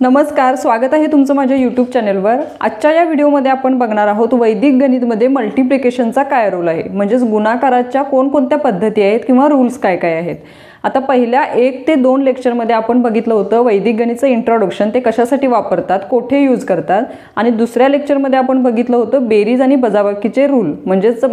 नमस्कार स्वागत आहे तुमचं माझ्या यूट्यूब चॅनलवर आजच्या या व्हिडिओमध्ये आपण बघणार आहोत वैदिक गणितमध्ये मल्टिप्लिकेशनचा काय रोल आहे? म्हणजेच गुणाकाराच्या कोणकोणत्या पद्धती आहेत किंवा रूल्स काय काय आहेत? आता पहिल्या एक ते दोन लेक्चरमध्ये आपण बघितलं होतं वैदिक गणितचं इंट्रोडक्शन ते कशासाठी वापरतात कोठे यूज करतात? आणि दुसऱ्या लेक्चरमध्ये आपण बघितलं होतं बेरीज आणि बजाबाकीचे रूल म्हणजेच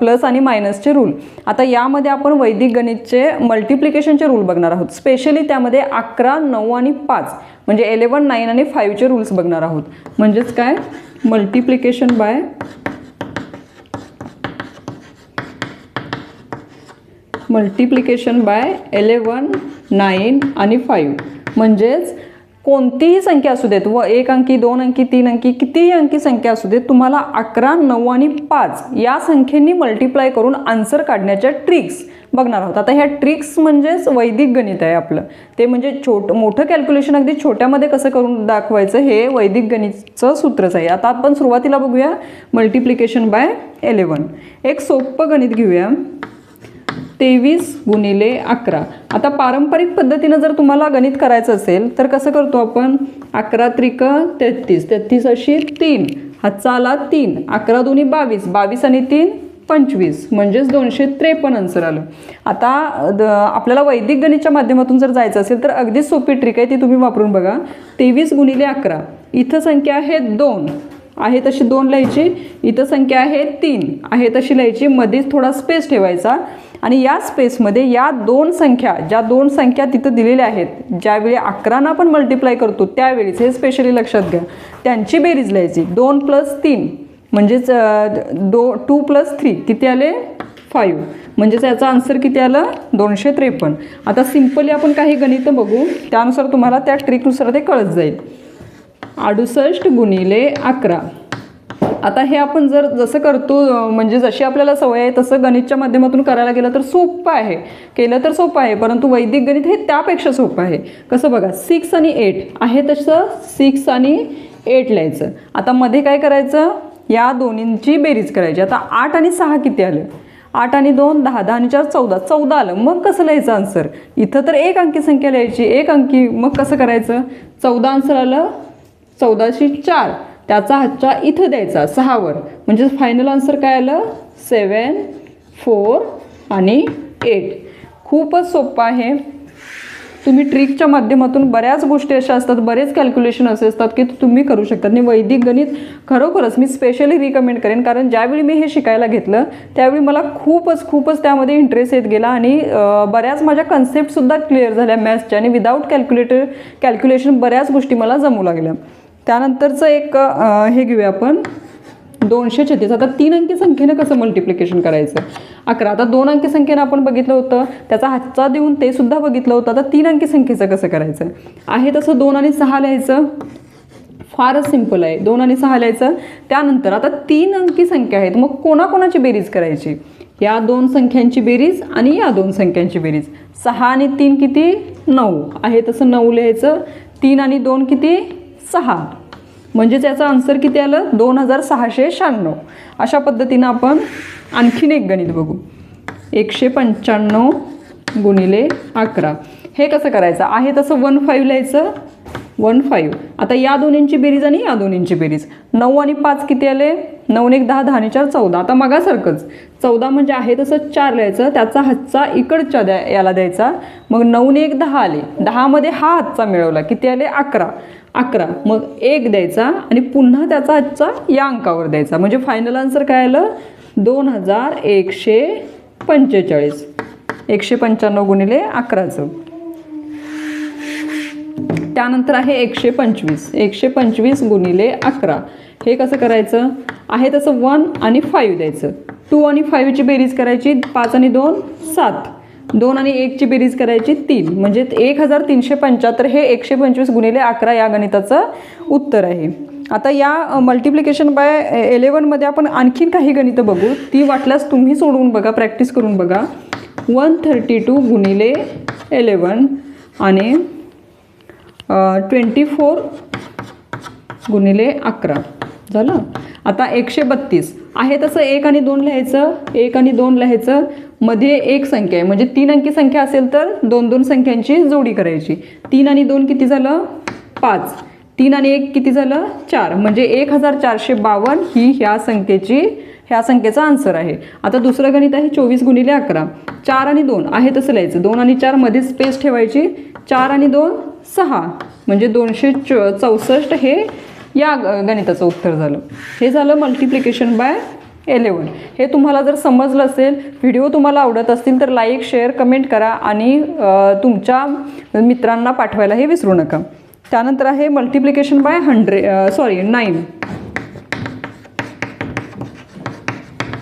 प्लस आणि मायनसचे रूल आता यामध्ये आपण वैदिक गणितचे मल्टिप्लिकेशनचे रूल बघणार आहोत. स्पेशली त्यामध्ये अकरा नऊ आणि पाच. म्हणजे एलेवन नाईन आणि फाईव्हचे रूल्स बघणार आहोत. म्हणजेच काय? Multiplication by multiplication by eleven nine आणि फाईव्ह म्हणजेच कोणतीही संख्या असू देत व एक अंकी दोन अंकी तीन अंकी कितीही अंकी संख्या असू देत तुम्हाला अकरा नऊ आणि पाच या संख्येनी मल्टिप्लाय करून आन्सर काढण्याच्या ट्रिक्स बघणार आहोत. आता ह्या ट्रिक्स म्हणजेच वैदिक गणित आहे आपलं. ते म्हणजे छोट मोठं कॅल्क्युलेशन अगदी छोट्यामध्ये कसं करून दाखवायचं हे वैदिक गणितचं सूत्रच आहे. आता आपण सुरुवातीला बघूया. मल्टिप्लिकेशन बाय एलेवन एक सोपं गणित घेऊया. तेवीस गुणिले अकरा. आता पारंपरिक पद्धतीनं जर तुम्हाला गणित करायचं असेल तर कसं करतो आपण? अकरा त्रिक तेहतीस. तेहतीस अशी तीन. हातचा आला तीन. अकरा दोन्ही बावीस. बावीस आणि तीन पंचवीस म्हणजेच दोनशे त्रेपन्न आन्सर आलं. आता द आपल्याला वैदिक गणितच्या माध्यमातून जर जायचं असेल तर अगदी सोपी ट्रिक आहे ती तुम्ही वापरून बघा. तेवीस गुणिले अकरा इथं संख्या आहे दोन. आहे तशी दोन लिहायची इथं संख्या आहे तीन. आहे तशी लिहायची मध्येच थोडा स्पेस ठेवायचा. आणि या स्पेसमध्ये या दोन संख्या ज्या दोन संख्या तिथं दिलेल्या आहेत ज्यावेळी अकरांना आपण मल्टिप्लाय करतो त्यावेळीच हे स्पेशली लक्षात घ्या. त्यांची बेरीज लिहायची दोन प्लस तीन. म्हणजेच दो टू प्लस थ्री किती आले? फाईव्ह म्हणजेच याचा आन्सर किती आलं? दोनशे त्रेपन्न. आता सिम्पली आपण काही गणितं बघू. त्यानुसार तुम्हाला त्या ट्रिकनुसार ते कळत जाईल. अडुसष्ट गुणिले अकरा. आता हे आपण जर जसं करतो म्हणजे जशी आपल्याला सवय आहे तसं गणितच्या माध्यमातून करायला गेलं तर सोपं आहे. केलं तर सोपं आहे परंतु वैदिक गणित हे त्यापेक्षा सोपं आहे. कसं बघा सिक्स आणि एट आहे तसं सिक्स आणि एट लिहायचं. आता मध्ये काय करायचं? या दोन्हींची बेरीज करायची. आता आठ आणि सहा किती आलं? आठ आणि दोन दहा दहा आणि चार चौदा. चौदा आलं. मग कसं लिहायचं आन्सर इथं तर एक अंकी संख्या लिहायची. एक अंकी मग कसं करायचं? चौदा आन्सर आलं. चौदाशे चार. त्याचा हातच्या इथं द्यायचा सहावर. म्हणजे फायनल आन्सर काय आलं? सेवन फोर आणि एट खूपच सोपं आहे. तुम्ही ट्रिकच्या माध्यमातून बऱ्याच गोष्टी अशा असतात बरेच कॅल्क्युलेशन असे असतात की तुम्ही करू शकता. आणि वैदिक गणित खरोखरच मी स्पेशली रिकमेंड करेन कारण ज्यावेळी मी हे शिकायला घेतलं त्यावेळी मला खूपच खूपच त्यामध्ये इंटरेस्ट येत गेला आणि बऱ्याच माझ्या कन्सेप्टसुद्धा क्लिअर झाल्या मॅथ्सच्या आणि विदाऊट कॅल्क्युलेटर कॅल्क्युलेशन बऱ्याच गोष्टी मला जमू लागल्या. त्यानंतरचं एक हे घेऊया आपण. दोनशे छत्तीस. आता तीन अंकी संख्येनं कसं मल्टिप्लिकेशन करायचं? अकरा. आता दोन अंकी संख्येनं आपण बघितलं होतं. त्याचा हातचा देऊन ते सुद्धा बघितलं होतं. आता तीन अंकी संख्येचं कसं करायचं? आहे तसं दोन आणि सहा लिहायचं? फारच सिंपल आहे. दोन आणि सहा लिहायचं? त्यानंतर आता तीन अंकी संख्या आहेत. मग कोणाकोणाची बेरीज करायची? या दोन संख्यांची बेरीज आणि या दोन संख्यांची बेरीज. सहा आणि तीन किती? नऊ. आहे तसं नऊ लिहायचं. तीन आणि दोन किती? सहा. म्हणजेच याचं आन्सर किती आलं? दोन हजार सहाशे शहाण्णव. अशा पद्धतीनं आपण आणखीन एक गणित बघू. एकशे पंच्याण्णव गुणिले अकरा. हे कसं करायचं? आहे तसं वन फाईव्ह लिहायचं. One five. आता या दोन्हींची बेरीज आणि या दोन्हींची बेरीज. नऊ आणि पाच किती आले? नऊ एक दहा दहा आणि चार चौदा. आता मगासारखंच. चौदा म्हणजे आहे तसं चार लिहायचं. त्याचा हातचा इकडच्या द्या याला द्यायचा. मग नऊ एक दहा आले. दहामध्ये हा हातचा मिळवला. किती आले? अकरा. अकरा. मग एक द्यायचा आणि पुन्हा त्याचा हातचा या अंकावर द्यायचा. म्हणजे फायनल आन्सर काय आलं? दोन हजार एकशे पंचेचाळीस. एकशे पंच्याण्णव गुणिले अकराचं. त्यानंतर आहे एकशे पंचवीस. एकशे पंचवीस गुणिले अकरा. हे कसं करायचं? आहे तसं वन आणि फाईव्ह द्यायचं. टू आणि फाईव्हची बेरीज करायची पाच आणि दोन सात. दोन आणि एकची बेरीज करायची तीन. म्हणजे एक हजार तीनशे पंच्याहत्तर हे एकशे पंचवीस गुणिले अकरा या गणिताचं उत्तर आहे. आता या मल्टिप्लिकेशन बाय इलेवनमध्ये आपण आणखीन काही गणितं बघू. ती वाटल्यास तुम्ही सोडवून बघा प्रॅक्टिस करून बघा. वन थर्टी टू गुणिले इलेवन आणि ट्वेंटी फोर गुणिले अकरा. झालं? आता एकशे बत्तीस. आहे तसं एक आणि दोन लिहायचं एक आणि दोन लिहायचं. मध्ये एक संख्या आहे. म्हणजे तीन अंकी संख्या असेल तर दोन दोन संख्यांची जोडी करायची. तीन आणि दोन किती झालं? पाच. तीन आणि एक किती झालं? चार. म्हणजे एक हजार चारशे बावन्न ही ह्या संख्येची ह्या संख्येचा आन्सर आहे. आता दुसरं गणित आहे चोवीस गुणिले अकरा. चार आणि दोन. आहे तसं लिहायचं. दोन आणि चारमध्ये स्पेस ठेवायची. चार आणि दोन सहा. म्हणजे दोनशे चौ चौसष्ट हे या गणिताचं उत्तर झालं. हे झालं मल्टिप्लिकेशन बाय एलेवन हे तुम्हाला जर समजलं असेल व्हिडिओ तुम्हाला आवडत असतील तर लाईक शेअर कमेंट करा आणि तुमच्या मित्रांना पाठवायलाही विसरू नका. त्यानंतर आहे multiplication by hundred sorry nine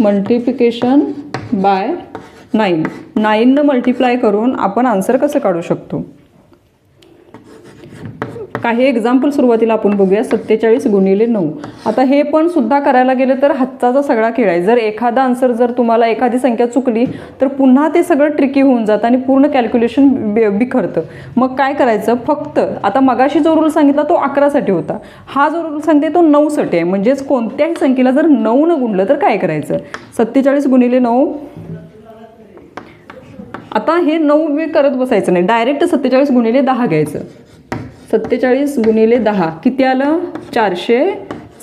multiplication by nine नाईननं multiply करून आपण आन्सर कसं काढू शकतो? काही एक्झाम्पल सुरुवातीला आपण बघूया. सत्तेचाळीस गुणिले नऊ. आता हे पण सुद्धा करायला गेलं तर हाताचा सगळा खेळ आहे जर एखादा आन्सर जर तुम्हाला एखादी संख्या चुकली तर पुन्हा ते सगळं ट्रिकी होऊन जातं आणि पूर्ण कॅल्क्युलेशन बिखरतं. मग काय करायचं? फक्त आता मगाशी जो रूल सांगितला तो अकरासाठी होता. हा जो रूल सांगते तो नऊसाठी आहे. म्हणजेच कोणत्याही संख्येला जर नऊ न गुणलं तर काय करायचं? सत्तेचाळीस गुणिले नऊ. आता हे नऊ मी करत बसायचं नाही. डायरेक्ट सत्तेचाळीस गुणिले दहा घ्यायचं. सत्तेचाळीस गुणिले दहा. किती आलं? चारशे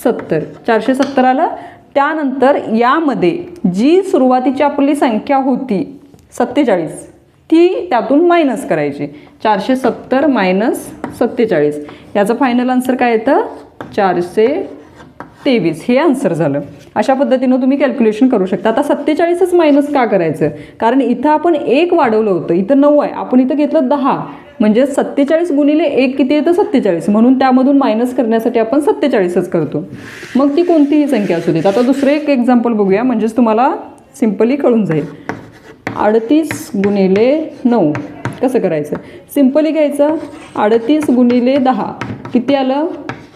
सत्तर. चारशे सत्तर आलं. त्यानंतर यामध्ये जी सुरुवातीची आपली संख्या होती सत्तेचाळीस ती त्यातून मायनस करायची. चारशे सत्तर मायनस सत्तेचाळीस. याचं फायनल आन्सर काय येतं? चारशे तेवीस हे आन्सर झालं. अशा पद्धतीनं तुम्ही कॅल्क्युलेशन करू शकता. आता सत्तेचाळीसच मायनस का करायचं? कारण इथं आपण एक वाढवलं होतं. इथं नऊ आहे. आपण इथं घेतलं दहा. म्हणजे सत्तेचाळीस गुणिले एक किती येतं? सत्तेचाळीस. म्हणून त्यामधून मायनस करण्यासाठी आपण सत्तेचाळीसच करतो. मग ती कोणतीही संख्या असू देत. आता दुसरं एक एक्झाम्पल बघूया. म्हणजेच तुम्हाला सिम्पली कळून जाईल. अडतीस गुणिले नऊ. कसं करायचं? सिम्पली घ्यायचं. अडतीस गुणिले दहा. किती आलं?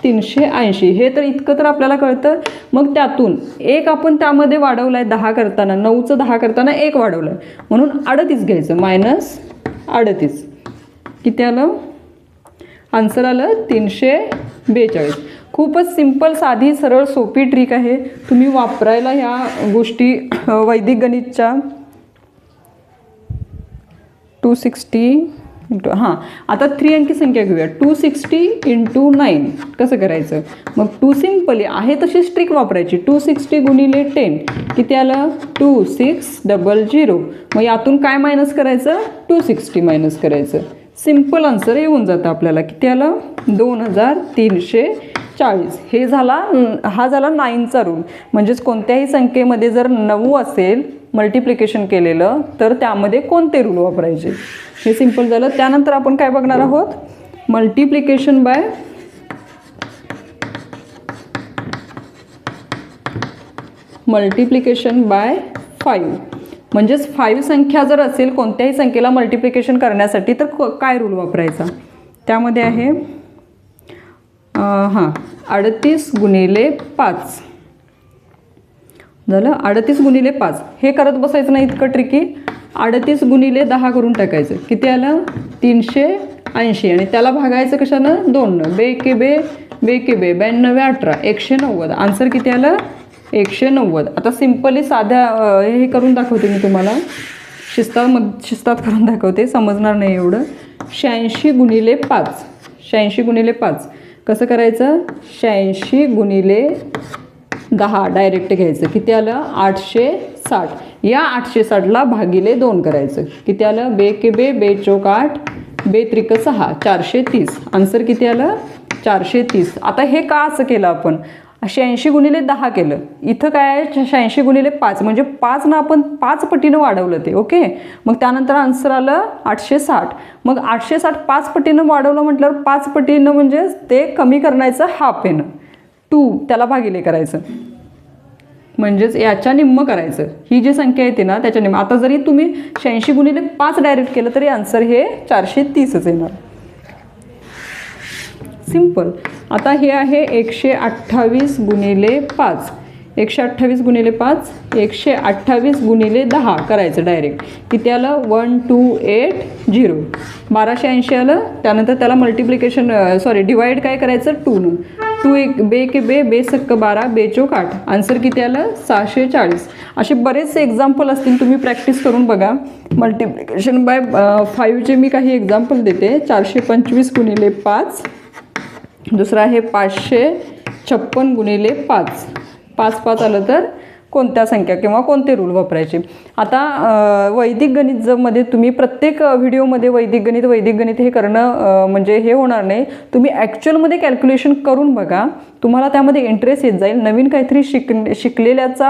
तीनशे ऐंशी. हे तर इतकं तर आपल्याला कळतं. मग त्यातून एक आपण त्यामध्ये वाढवलं आहे दहा करताना नऊचं दहा करताना एक वाढवलं आहे म्हणून अडतीस घ्यायचं. मायनस अडतीस. किती आलं? आन्सर आलं तीनशे बेचाळीस. खूपच सिंपल साधी सरळ सोपी ट्रिक आहे. तुम्ही वापरायला ह्या गोष्टी वैदिक गणितच्या. टू सिक्स्टी इंटू हां आता थ्री अंकी संख्या घेऊया. टू सिक्स्टी इंटू नाईन कसं करायचं? मग टू सिम्पली आहे तशी स्ट्रिक वापरायची. टू सिक्स्टी गुणिले टेन किती आलं? टू सिक्स डबल झिरो मग यातून काय मायनस करायचं? टू सिक्स्टी मायनस करायचं. सिंपल आन्सर येऊन जातं आपल्याला. किती आलं? दोन हजार तीनशे चाळीस. हे झाला हा झाला नाईनचा रूल म्हणजेच कोणत्याही संख्येमध्ये जर नऊ असेल मल्टिप्लिकेशन केलेलं तर त्यामध्ये कोणते रूल वापरायचे? हे सिंपल झालं. त्यानंतर आपण काय बघणार आहोत? Multiplication by multiplication by five म्हणजेच फाईव्ह संख्या जर असेल कोणत्याही संख्येला मल्टिप्लिकेशन करण्यासाठी तर क- काय रूल वापरायचा? त्यामध्ये आहे हां. अडतीस गुणिले पाच. झालं? अडतीस गुणिले पाच. हे करत बसायचं नाही इतकं ट्रिकी अडतीस गुणिले दहा करून टाकायचं. किती आलं? तीनशे ऐंशी. आणि त्याला भागायचं कशानं? दोननं बे के बे बे के बे. ब्याण्णवे अठरा. एकशे नव्वद. आन्सर किती आलं? एकशे नव्वद. आता सिम्पली साध्या हे करून दाखवते मी तुम्हाला. शिस्तात मग शिस्तात करून दाखवते. समजणार नाही एवढं. शहाऐंशी गुणिले पाच. शहाऐंशी गुणिले पाच. कसं करायचं? शहाऐंशी गुणिले दहा डायरेक्ट घ्यायचं. किती आलं? आठशे साठ. या आठशे साठला भागिले दोन करायचं. किती आलं? बे के बे बे चौक आठ बे त्रिक सहा चारशे तीस. आन्सर किती आलं? चारशे तीस. आता हे का असं केलं आपण? शहाऐंशी गुणिले दहा केलं. इथं काय आहे? शहाऐंशी गुणिले पाच. म्हणजे पाचनं आपण पाच पटीनं वाढवलं ते ओके? मग त्यानंतर आन्सर आलं आठशे साठ. मग आठशे साठ पाच पटीनं वाढवलं म्हटल्यावर पाच पटीनं म्हणजे ते कमी करण्याचं हाफ येणं टू त्याला भागिले करायचं. म्हणजेच याच्या निम्म करायचं. ही जी संख्या येते ना त्याच्या निम्म. आता जरी तुम्ही शहाऐंशी गुणिले पाच डायरेक्ट केलं तरी आन्सर हे चारशे तीसच येणार. सिंपल आता हे आहे एकशे अठ्ठावीस गुणिले पाच. एकशे अठ्ठावीस गुणिले पाच एकशे अठ्ठावीस गुणिले दहा करायचं डायरेक्ट किती आलं? वन टू एट झिरो बाराशे ऐंशी आलं. त्यानंतर त्याला मल्टिप्लिकेशन सॉरी डिवाइड काय करायचं? टूनं टू एक बे के बे बे सक्क बारा बेचोक आठ. आन्सर किती आलं? सहाशे चाळीस. असे बरेचसे एक्झाम्पल असतील तुम्ही प्रॅक्टिस करून बघा. मल्टिप्लिकेशन बाय फाईव्हचे मी काही एक्झाम्पल देते. चारशे पंचवीस गुणिले पाच दुसरं आहे पाचशे छप्पन गुणिले पाच. पाच पाच आलं तर कोणत्या संख्या किंवा कोणते रूल वापरायचे? आता वैदिक गणित जमध्ये तुम्ही प्रत्येक व्हिडिओमध्ये वैदिक गणित वैदिक गणित हे करणं म्हणजे हे होणार नाही. तुम्ही ॲक्च्युअलमध्ये कॅल्क्युलेशन करून बघा. तुम्हाला त्यामध्ये इंटरेस्ट येत जाईल. नवीन काहीतरी शिक शिकलेल्याचा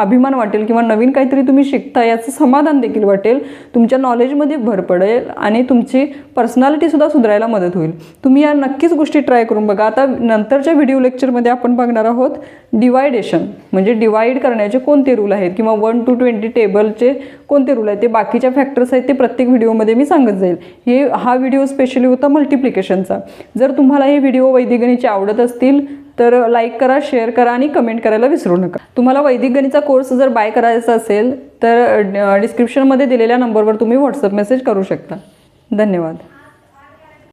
अभिमान वाटेल किंवा नवीन काहीतरी तुम्ही शिकता याचं समाधान देखील वाटेल. तुमच्या नॉलेजमध्ये भर पडेल आणि तुमची पर्सनॅलिटीसुद्धा सुधारायला मदत होईल. तुम्ही या नक्कीच गोष्टी ट्राय करून बघा. आता नंतरच्या व्हिडिओ लेक्चरमध्ये आपण बघणार आहोत डिवायडेशन म्हणजे डिवाईड करण्याचे कोणते रूल आहेत? किंवा वन टू ट्वेंटी टेबलचे कोणते रूल आहेत? ते बाकीच्या फॅक्टर्स आहेत ते प्रत्येक व्हिडिओमध्ये मी सांगत जाईल. हे हा व्हिडिओ स्पेशली होता मल्टिप्लिकेशनचा जर तुम्हाला हे व्हिडिओ वैदिकगणितचे आवडत असतील तर लाईक करा शेअर करा आणि कमेंट करायला विसरू नका. तुम्हाला वैदिक गणितचा कोर्स जर बाय करायचा असेल तर डिस्क्रिप्शनमध्ये दिलेल्या नंबरवर तुम्ही व्हॉट्सअप मेसेज करू शकता. धन्यवाद.